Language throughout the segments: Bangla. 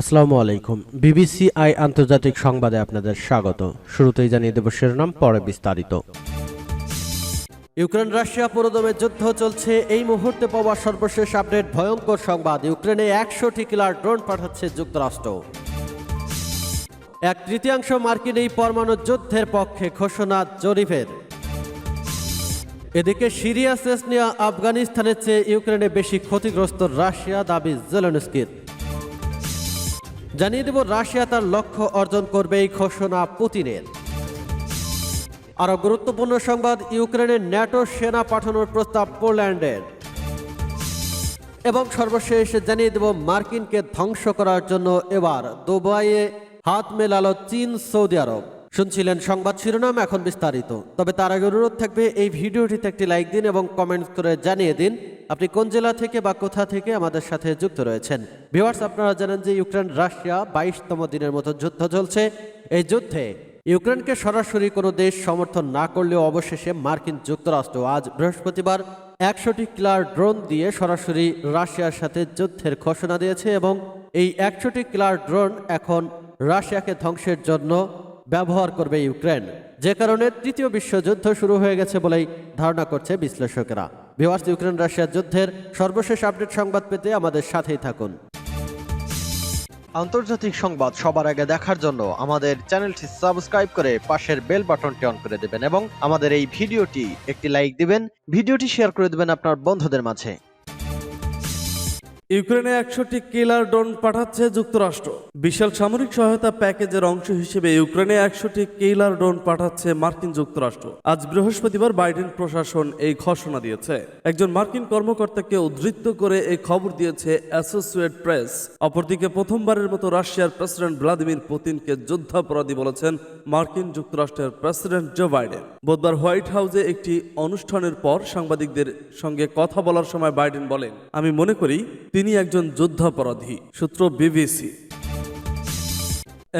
আসসালামু আলাইকুম। বিবিসি আই আন্তর্জাতিক সংবাদে আপনাদের স্বাগত। শুরুতেই জানিয়ে দেব শিরোনাম, পরে বিস্তারিত। ইউক্রেন রাশিয়া পুরোদমে যুদ্ধ চলছে। এই মুহূর্তে পাওয়া সর্বশেষ আপডেট, ভয়ঙ্কর সংবাদ। ইউক্রেনে একশোটি কিলার ড্রোন পাঠাচ্ছে যুক্তরাষ্ট্র। এক তৃতীয়াংশ মার্কিন এই পরমাণু যুদ্ধের পক্ষে ঘোষণা জরিফের এদিকে সিরিয়া, সেসনিয়া, আফগানিস্তানের চেয়ে ইউক্রেনে বেশি ক্ষতিগ্রস্ত রাশিয়া, দাবি জেলেনস্কির। জানিয়ে দেব, রাশিয়া তার লক্ষ্য অর্জন করবে এই ঘোষণা পুতিনের। আরও গুরুত্বপূর্ণ সংবাদ ইউক্রেনের ন্যাটো সেনা পাঠানোর প্রস্তাব পোল্যান্ডের। এবং সর্বশেষ জানিয়ে দেব, মার্কিনকে ধ্বংস করার জন্য এবার দুবাইয়ে হাত মেলালো চীন, সৌদি আরব। শুনছিলেন সংবাদ শিরোনাম, এখন বিস্তারিত। তবে তার আগে অনুরোধ থাকবে, এই ভিডিওটিতে একটি লাইক দিন এবং কমেন্ট করে জানিয়ে দিন। আপনি কোন জেলা থেকে বা কোথা থেকে আমাদের সাথে যুক্ত রয়েছেন? ভিউয়ার্স আপনারা জানেন যে ইউক্রেন, রাশিয়া বাইশতম দিনের মতো যুদ্ধ চলছে। এই যুদ্ধে ইউক্রেনকে সরাসরি কোনো দেশ সমর্থন না করলেও অবশেষে মার্কিন যুক্তরাষ্ট্র আজ বৃহস্পতিবার একশোটি ক্লার ড্রোন দিয়ে সরাসরি রাশিয়ার সাথে যুদ্ধের ঘোষণা দিয়েছে এবং এই একশোটি ক্লার ড্রোন এখন রাশিয়াকে ধ্বংসের জন্য ব্যবহার করবে ইউক্রেন। যে কারণে তৃতীয় বিশ্বযুদ্ধ শুরু হয়ে গেছে বলেই ধারণা করছে বিশ্লেষকেরা। ভিওয়ার্স ইউক্রেন রাশিয়া যুদ্ধের সর্বশেষ আপডেট সংবাদ পেতে আমাদের সাথেই থাকুন। আন্তর্জাতিক সংবাদ সবার আগে দেখার জন্য আমাদের চ্যানেলটি সাবস্ক্রাইব করে পাশের বেল বাটনটি অন করে দেবেন এবং আমাদের এই ভিডিওটি একটি লাইক দিবেন, ভিডিওটি শেয়ার করে দেবেন আপনার বন্ধুদের মাঝে। ইউক্রেনে একশোটি কিলার ড্রোন পাঠাচ্ছে যুক্তরাষ্ট্র। বিশাল সামরিক সহায়তা প্যাকেজের অংশ হিসেবে ইউক্রেনে একশোটি কিলার ড্রোন পাঠাচ্ছে মার্কিন যুক্তরাষ্ট্র। আজ বৃহস্পতিবার বাইডেন প্রশাসন এই ঘোষণা দিয়েছে। একজন মার্কিন কর্মকর্তাকে উদ্ধৃত করে এই খবর দিয়েছে অ্যাসোসিয়েট প্রেস। অপরদিকে প্রথমবারের মতো রাশিয়ার প্রেসিডেন্ট ভ্লাদিমির পুতিনকে যুদ্ধাপরাধী বলেছেন মার্কিন যুক্তরাষ্ট্রের প্রেসিডেন্ট জো বাইডেন। বুধবার হোয়াইট হাউসে একটি অনুষ্ঠানের পর সাংবাদিকদের সঙ্গে কথা বলার সময় বাইডেন বলেন, আমি মনে করি তিনি একজন যুদ্ধাপরাধী সূত্র বিবিসি।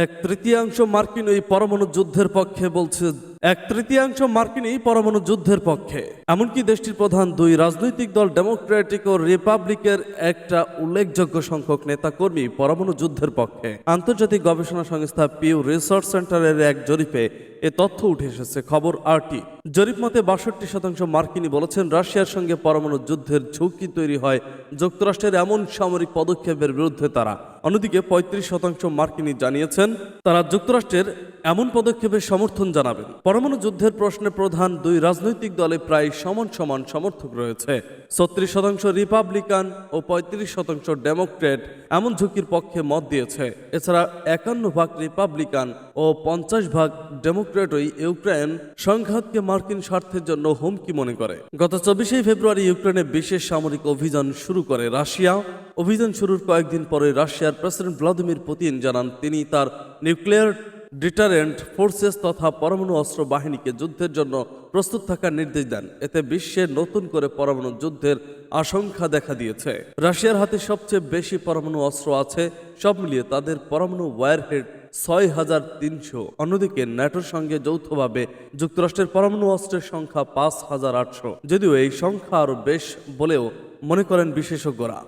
এক তৃতীয়াংশ মার্কিন ওই পরমাণু যুদ্ধের পক্ষে বলছে এক তৃতীয়াংশ মার্কিনই পরমাণু যুদ্ধের পক্ষে। এমনকি দেশটির প্রধান দুই রাজনৈতিক দল ডেমোক্রেটিক ও রিপাবলিকের একটা উল্লেখযোগ্য সংখ্যক নেতাকর্মী পরমাণু যুদ্ধের পক্ষে। আন্তর্জাতিক গবেষণা সংস্থা পিউ রিসার্চ সেন্টারের এক জরিপে এ তথ্য উঠে এসেছে, খবর আরটি। জরিপ মতে বাষট্টি শতাংশ মার্কিনী বলেছেন রাশিয়ার সঙ্গে পরমাণু যুদ্ধের ঝুঁকি তৈরি হয়, যুক্তরাষ্ট্রের এমন সামরিক পদক্ষেপের বিরুদ্ধে তারা। অন্যদিকে পঁয়ত্রিশ শতাংশ মার্কিনী জানিয়েছেন, তারা যুক্তরাষ্ট্রের এমন পদক্ষেপের সমর্থন জানাবেন। পরমাণু যুদ্ধের প্রশ্নে প্রধান দুই রাজনৈতিক দলে প্রায় সমান সমান সমর্থক রয়েছে। ছত্রিশ শতাংশ রিপাবলিকান ও পঁয়ত্রিশ শতাংশ ডেমোক্রেট এমন ঝুঁকির পক্ষে মত দিয়েছে। এছাড়া একান্ন ভাগ রিপাবলিকান ও পঞ্চাশ ভাগ ডেমোক্রেটই ইউক্রেন সংঘাতকে মার্কিন স্বার্থের জন্য হুমকি মনে করে। গত চব্বিশে ফেব্রুয়ারি ইউক্রেনে বিশেষ সামরিক অভিযান শুরু করে রাশিয়া। অভিযান শুরুর কয়েকদিন পরে রাশিয়ার প্রেসিডেন্ট ভ্লাদিমির পুতিন জানান, তিনি তার নিউক্লিয়ার ডিটারেন্ট ফোর্সেস তথা পরমাণু অস্ত্র বাহিনীকে যুদ্ধের জন্য প্রস্তুত থাকার নির্দেশ দেন। এতে বিশ্বে নতুন করে পরমাণু যুদ্ধের আশঙ্কা দেখা দিয়েছে। রাশিয়ার হাতে সবচেয়ে বেশি পরমাণু অস্ত্র আছে, সব মিলিয়ে তাদের পরমাণু ওয়ারহেড ছয় হাজার তিনশো। অন্যদিকে ন্যাটোর সঙ্গে যৌথভাবে যুক্তরাষ্ট্রের পরমাণু অস্ত্রের সংখ্যা পাঁচ হাজার আটশো। যদিও এই সংখ্যা আরও বেশ বলেও মনে করেন বিশেষজ্ঞরা।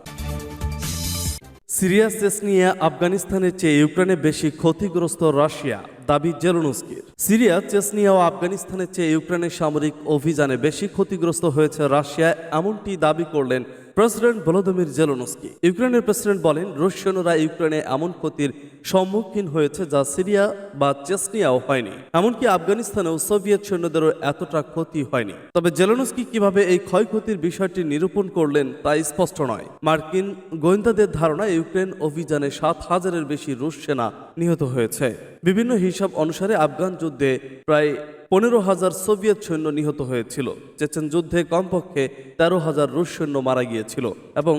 সিরিয়া নিয়ে আফগানিস্তানের চেয়ে ইউক্রেনে বেশি ক্ষতিগ্রস্ত রাশিয়া, দাবি জেলোনস্কির। সিরিয়া চেসনিয়া ও আফগানিস্তানের চেয়ে ইউক্রেনের সামরিক অভিযানে বেশি ক্ষতিগ্রস্ত হয়েছে রাশিয়া, এমনটি দাবি করলেন প্রেসিডেন্ট ভলোদিমির জেলোনস্কি। ইউক্রেনের প্রেসিডেন্ট বলেন রুশিয়ানরা ইউক্রেনে এমন ক্ষতির সম্মুখীন হয়েছে যা সিরিয়া বা চেসনিয়াও হয়নি। এমনকি আফগানিস্তানেও সোভিয়েত সৈন্যদেরও এতটা ক্ষতি হয়নি। তবে জেলোনস্কি কীভাবে এই ক্ষয়ক্ষতির বিষয়টি নিরূপণ করলেন তা স্পষ্ট নয়। মার্কিন গোয়েন্দাদের ধারণা ইউক্রেন অভিযানে সাত হাজারের বেশি রুশ সেনা নিহত হয়েছে। বিভিন্ন হিসাব অনুসারে আফগান যুদ্ধে প্রায় পনেরো হাজার সোভিয়েত সৈন্য নিহত হয়েছিল। চেচেন যুদ্ধে কমপক্ষে তেরো হাজার রুশ সৈন্য মারা গিয়েছিল এবং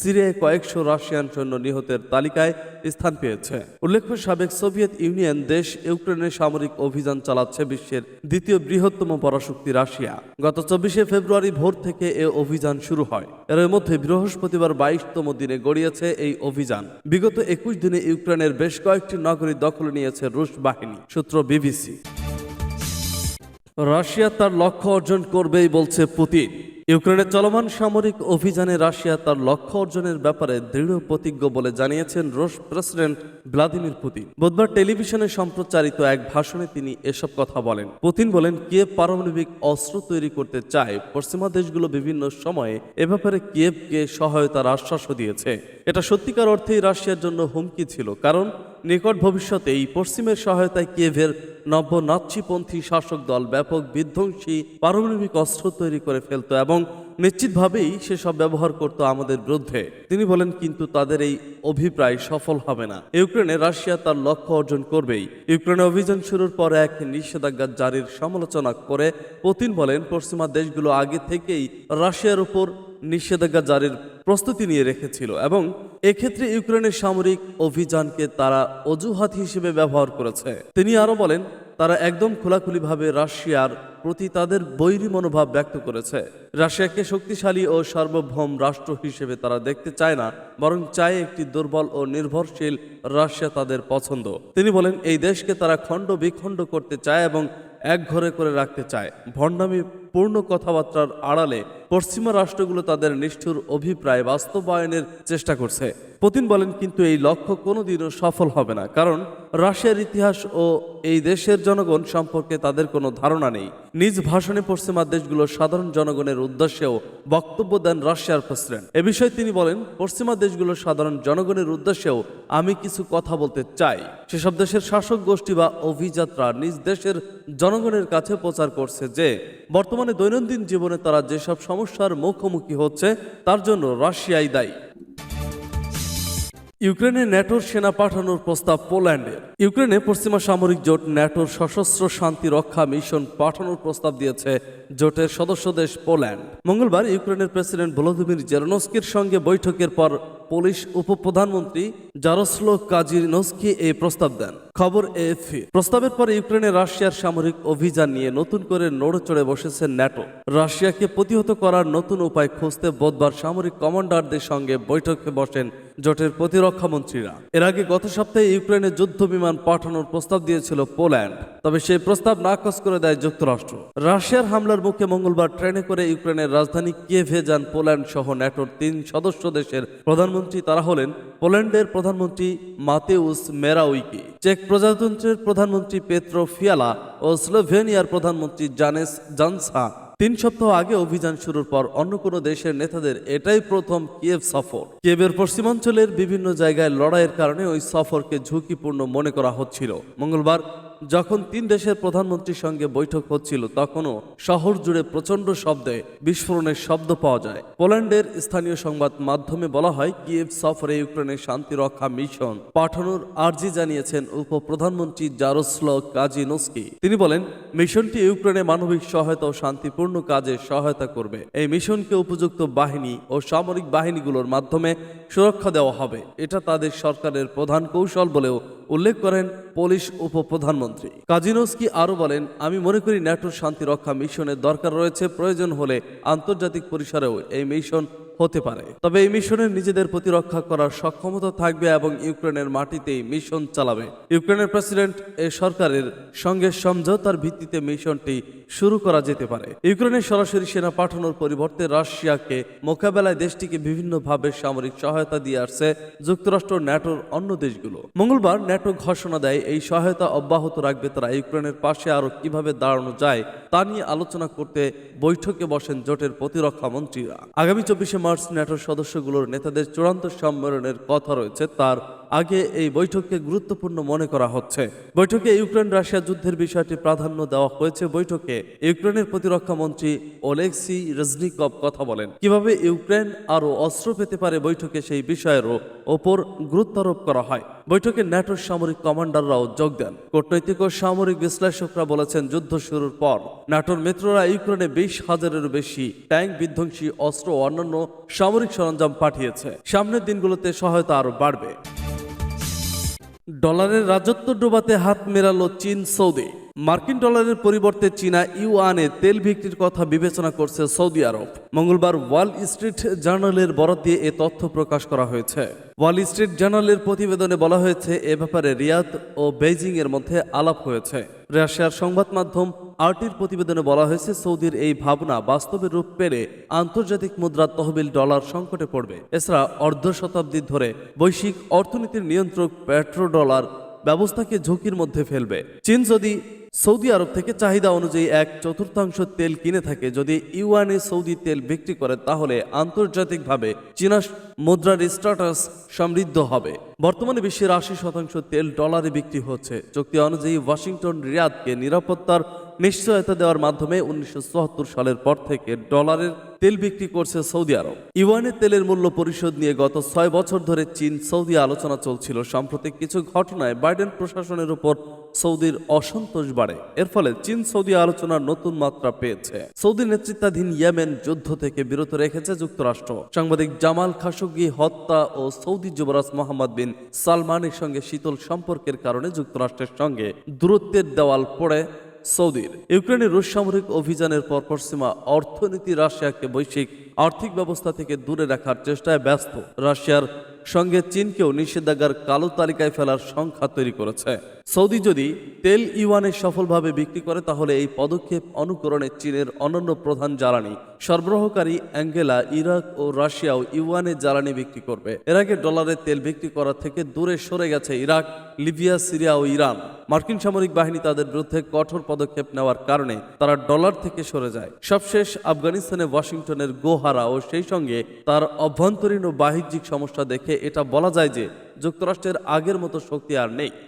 সিরিয়ায় কয়েকশো রাশিয়ান সৈন্য নিহতের তালিকায় স্থান পেয়েছে। উল্লেখ্য, সাবেক সোভিয়েত ইউনিয়ন দেশ ইউক্রেনের সামরিক অভিযান চালাচ্ছে বিশ্বের দ্বিতীয় বৃহত্তম পরাশক্তি রাশিয়া। গত চব্বিশে ফেব্রুয়ারি ভোর থেকে এ অভিযান শুরু হয়। এর মধ্যে বৃহস্পতিবার বাইশতম দিনে গড়িয়েছে এই অভিযান। বিগত একুশ দিনে ইউক্রেনের বেশ কয়েকটি নগরী দখল নিয়েছে রুশ বাহিনী, সূত্র বিবিসি। রাশিয়া তার লক্ষ্য অর্জন করবেই বলছে পুতিন। ইউক্রেনের চলমান সামরিক অভিযানে রাশিয়া তার লক্ষ্য অর্জনের ব্যাপারে দৃঢ় প্রতিজ্ঞ বলে জানিয়েছেন রুশ প্রেসিডেন্ট ভ্লাদিমির পুতিন। বুধবার টেলিভিশনে সম্প্রচারিত এক ভাষণে তিনি এসব কথা বলেন। পুতিন বলেন, কিয়েভ পারমাণবিক অস্ত্র তৈরি করতে চায়। পশ্চিমা দেশগুলো বিভিন্ন সময়ে এ ব্যাপারে কিয়েভকে সহায়তার আশ্বাসও দিয়েছে। এটা সত্যিকার অর্থেই রাশিয়ার জন্য হুমকি ছিল, কারণ নিকট ভবিষ্যতে এই পশ্চিমের সহায়তায় কিয়েভের নব্য নাৎসিপন্থী শাসক দল ব্যাপক বিধ্বংসী পারমাণবিক অস্ত্র তৈরি করে ফেলত এবং নিশ্চিতভাবেই সেসব ব্যবহার করত আমাদের বিরুদ্ধে। তিনি বলেন, কিন্তু তাদের এই অভিপ্রায় সফল হবে না। ইউক্রেনে রাশিয়া তার লক্ষ্য অর্জন করবেই। ইউক্রেনে অভিযান শুরুর পর এক নিষেধাজ্ঞা জারির সমালোচনা করে পুতিন বলেন, পশ্চিমা দেশগুলো আগে থেকেই রাশিয়ার উপর নিষেধাজ্ঞা জারির প্রস্তুতি নিয়ে রেখেছিল এবং এক্ষেত্রে ইউক্রেনের সামরিক অভিযানকে তারা অজুহাত হিসেবে ব্যবহার করেছে। তিনি আরও বলেন, তারা একদম খোলাখুলিভাবে রাশিয়ার প্রতি তাদের বৈরী মনোভাব ব্যক্ত করেছে। রাশিয়াকে শক্তিশালী ও সার্বভৌম রাষ্ট্র হিসেবে তারা দেখতে চায় না, বরং চায় একটি দুর্বল ও নির্ভরশীল রাশিয়া তাদের পছন্দ। তিনি বলেন, এই দেশকে তারা খণ্ড বিখণ্ড করতে চায় এবং এক ঘরে করে রাখতে চায়। ভণ্ডামি পূর্ণ কথাবার্তার আড়ালে পশ্চিমা রাষ্ট্রগুলো তাদের নিষ্ঠুর অভিপ্রায় বাস্তবায়নের চেষ্টা করছে। পুতিন বলেন, কিন্তু এই লক্ষ্য কোনোদিনও সফল হবে না। কারণ রাশিয়ার ইতিহাস ও এই দেশের জনগণ সম্পর্কে তাদের কোনো ধারণা নেই। নিজ ভাষণে পশ্চিমা দেশগুলোর সাধারণ জনগণের উদ্দেশ্যেও বক্তব্য দেন রাশিয়ার প্রেসিডেন্ট। এ বিষয়ে তিনি বলেন, পশ্চিমা দেশগুলোর সাধারণ জনগণের উদ্দেশ্যেও আমি কিছু কথা বলতে চাই। সেসব দেশের শাসক গোষ্ঠী বা অভিযাত্রা নিজ দেশের জনগণের কাছে প্রচার করছে যে বর্তমানে দৈনন্দিন জীবনে তারা যেসব সমস্যার মুখোমুখি হচ্ছে, তার জন্য রাশিয়াই দায়ী। ইউক্রেনে ন্যাটোর সেনা পাঠানোর প্রস্তাব পোল্যান্ডের ইউক্রেনে পশ্চিমা সামরিক জোট ন্যাটোর সশস্ত্র শান্তি রক্ষা মিশন পাঠানোর প্রস্তাব দিয়েছে জোটের সদস্য দেশ পোল্যান্ড। মঙ্গলবার ইউক্রেনের প্রেসিডেন্ট ভলোদিমির জেরনস্কির সঙ্গে বৈঠকের পর পুলিশ উপপ্রধানমন্ত্রী কাজির নস্কি এই প্রস্তাব দেন। খবর এএফি প্রস্তাবের পর ইউক্রেনে রাশিয়ার সামরিক অভিযান নিয়ে নতুন করে নড়ে চড়ে বসেছে ন্যাটো। রাশিয়াকে প্রতিহত করার নতুন উপায় খুঁজতে বুধবার সামরিক কমান্ডারদের সঙ্গে বৈঠকে বসেন জোটের প্রতিরক্ষা মন্ত্রীরা। এর আগে গত সপ্তাহে ইউক্রেনে যুদ্ধ বিমান পাঠানোর প্রস্তাব দিয়েছিল পোল্যান্ড। তবে সেই প্রস্তাব নাকচ করে দেয় যুক্তরাষ্ট্র। রাশিয়ার হামলার মুখে মঙ্গলবার ট্রেনে করে ইউক্রেনের রাজধানী কিয়েভে যান পোল্যান্ড সহ ন্যাটোর তিন সদস্য দেশের প্রধানমন্ত্রী। তারা হলেন পোল্যান্ডের প্রধানমন্ত্রী মাতেউস মেরাউইকি, চেক প্রজাতন্ত্রের প্রধানমন্ত্রী পেত্রো ফিয়ালা ও স্লোভেনিয়ার প্রধানমন্ত্রী জানেস জানসা। তিন সপ্তাহ আগে অভিযান শুরুর পর অন্য কোন দেশের নেতাদের এটাই প্রথম কিয়েভ সফর। কিয়েভের পশ্চিমাঞ্চলের বিভিন্ন জায়গায় লড়াইয়ের কারণে ওই সফরকে ঝুঁকিপূর্ণ মনে করা হচ্ছিল। মঙ্গলবার যখন তিন দেশের প্রধানমন্ত্রীর সঙ্গে বৈঠক হচ্ছিল, তখনও শহর জুড়ে প্রচণ্ড শব্দে বিস্ফোরণের শব্দ পাওয়া যায়। পোল্যান্ডের স্থানীয় সংবাদ মাধ্যমে বলা হয়, কিয়েভ সফরে ইউক্রেনের শান্তি রক্ষা মিশন পাঠানোর আর্জি জানিয়েছেন উপপ্রধানমন্ত্রী জারোস্ল কাজিনোস্কি। তিনি বলেন, মিশনটি ইউক্রেনে মানবিক সহায়তা ও শান্তিপূর্ণ কাজে সহায়তা করবে। এই মিশনকে উপযুক্ত বাহিনী ও সামরিক বাহিনীগুলোর মাধ্যমে সুরক্ষা দেওয়া হবে। এটা তাদের সরকারের প্রধান কৌশল বলেও উল্লেখ করেন পোলিশ উপপ্রধানমন্ত্রী। কাজিনোস্কি আরও বলেন, আমি মনে করি ন্যাটোর শান্তি রক্ষা মিশনের দরকার রয়েছে, প্রয়োজন হলে আন্তর্জাতিক পরিসরেও এই মিশন হতে পারে। তবে এই মিশনের নিজেদের প্রতিরক্ষা করার সক্ষমতা থাকবে এবং ইউক্রেনের মাটিতেই মিশন চালাবে। ইউক্রেনের প্রেসিডেন্ট এ সরকারের সঙ্গে সমঝোতার ভিত্তিতে মিশনটি শুরু করা যেতে পারে। ইউক্রেনে সরাসরি সেনা পাঠানোর পরিবর্তে রাশিয়াকে মোকাবেলায় দেশটিকে বিভিন্নভাবে সামরিক সহায়তা দিয়ে আসছে যুক্তরাষ্ট্র ন্যাটোর অন্য দেশগুলো। মঙ্গলবার ন্যাটো ঘোষণা দেয়, এই সহায়তা অব্যাহত রাখবে তারা ইউক্রেনের পাশে আরও কীভাবে দাঁড়ানো যায় তা নিয়ে আলোচনা করতে বৈঠকে বসেন জোটের প্রতিরক্ষা মন্ত্রীরা। আগামী চব্বিশে মার্চ ন্যাটোর সদস্যগুলোর নেতাদের চূড়ান্ত সম্মেলনের কথা রয়েছে তার আগে এই বৈঠককে গুরুত্বপূর্ণ মনে করা হচ্ছে। বৈঠকে ইউক্রেন রাশিয়া যুদ্ধের বিষয়টি প্রাধান্য দেওয়া হয়েছে। বৈঠকে ইউক্রেনের প্রতিরক্ষা মন্ত্রী ওলেক্সি রেজনিকভ কথা বলেন। কীভাবে ইউক্রেন আরও অস্ত্র পেতে পারে বৈঠকে সেই বিষয়েরও ওপর গুরুত্বারোপ করা হয়। বৈঠকে ন্যাটোর সামরিক কমান্ডাররাও যোগ দেন। কূটনৈতিক ও সামরিক বিশ্লেষকরা বলেছেন, যুদ্ধ শুরুর পর ন্যাটোর মিত্ররা ইউক্রেনে বিশ হাজারেরও বেশি ট্যাঙ্ক বিধ্বংসী অস্ত্র ও অন্যান্য সামরিক সরঞ্জাম পাঠিয়েছে। সামনের দিনগুলোতে সহায়তা আরও বাড়বে। ডলারের রাজত্ব ডোবাতে হাত মেরালো চীন, সৌদি। মার্কিন ডলারের পরিবর্তে চীনা ইউয়ানে তেল বিক্রির কথা বিবেচনা করছে সৌদি আরব। মঙ্গলবার ওয়াল স্ট্রিট জার্নালের বরাত দিয়ে এ তথ্য প্রকাশ করা হয়েছে। ওয়াল স্ট্রিট জার্নালের প্রতিবেদনে বলা হয়েছে, এ ব্যাপারে রিয়াদ ও বেইজিং এর মধ্যে আলাপ হয়েছে। রাশিয়ার সংবাদ মাধ্যম আরটির প্রতিবেদনে বলা হয়েছে, সৌদির এই ভাবনা বাস্তবে রূপ পেলে আন্তর্জাতিক মুদ্রা তহবিল ডলার সংকটে পড়বে। এছাড়া অর্ধ শতাব্দী ধরে বৈশ্বিক অর্থনীতির নিয়ন্ত্রক পেট্রো ডলার ব্যবস্থাকে ঝুঁকির মধ্যে ফেলবে। চীন যদি সৌদি আরব থেকে চাহিদা অনুযায়ী এক চতুর্থাংশ তেল কিনে থাকে। যদি ইউয়ানে সৌদি তেল বিক্রি করে, তাহলে আন্তর্জাতিকভাবে চীনা মুদ্রার স্ট্যাটাস সমৃদ্ধ হবে। বর্তমানে বিশ্বের আশি শতাংশ তেল ডলারে বিক্রি হচ্ছে। চুক্তি অনুযায়ী ওয়াশিংটন, রিয়াদকে নিরাপত্তার নিশ্চয়তা দেওয়ার মাধ্যমে উনিশশো সালের পর থেকে ডলারের তেল বিক্রি করছে সৌদি আরব। ইউয়ানের তেলের মূল্য পরিশোধ নিয়ে গত ছয় বছর ধরে চীন সৌদি আলোচনা চলছিল। সাম্প্রতিক কিছু ঘটনায় বাইডেন প্রশাসনের উপর সৌদির অসন্তোষ বাড়ে। এর ফলে চীন সৌদি আলোচনার নতুন মাত্রা পেয়েছে। সৌদি নেতৃত্বাধীন ইয়েমেন যুদ্ধ থেকে বিরত রেখেছে যুক্তরাষ্ট্র। সাংবাদিক জামাল খাশোগি হত্যা ও সৌদি যুবরাজ মোহাম্মদ বিন সালমানের সঙ্গে শীতল সম্পর্কের কারণে যুক্তরাষ্ট্রের সঙ্গে দূরত্বের দেওয়াল পড়ে সৌদির। ইউক্রেনের রুশ সামরিক অভিযানের পর পশ্চিমা অর্থনীতি রাশিয়াকে বৈশ্বিক আর্থিক ব্যবস্থা থেকে দূরে রাখার চেষ্টায় ব্যস্ত। রাশিয়ার সঙ্গে চীনকেও নিষেধাজ্ঞার কালো তালিকায় ফেলার সংখ্যা তৈরি করেছে। সৌদি যদি তেল ইউয়ানে সফলভাবে বিক্রি করে, তাহলে এই পদক্ষেপ অনুকরণে চীনের অনন্য প্রধান জ্বালানি সরবরাহকারী অ্যাঙ্গেলা, ইরাক ও রাশিয়াও ইউয়ানে জ্বালানি বিক্রি করবে। এর আগে ডলারে তেল বিক্রি করা থেকে দূরে সরে গেছে ইরাক, লিবিয়া, সিরিয়া ও ইরান। মার্কিন সামরিক বাহিনী তাদের বিরুদ্ধে কঠোর পদক্ষেপ নেওয়ার কারণে তারা ডলার থেকে সরে যায়। সবশেষ আফগানিস্তানে ওয়াশিংটনের গোহারা ও সেই সঙ্গে তার অভ্যন্তরীণ ও বাহ্যিক সমস্যা দেখে এটা বলা যায় যে যুক্তরাষ্ট্রের আগের মতো শক্তি আর নেই।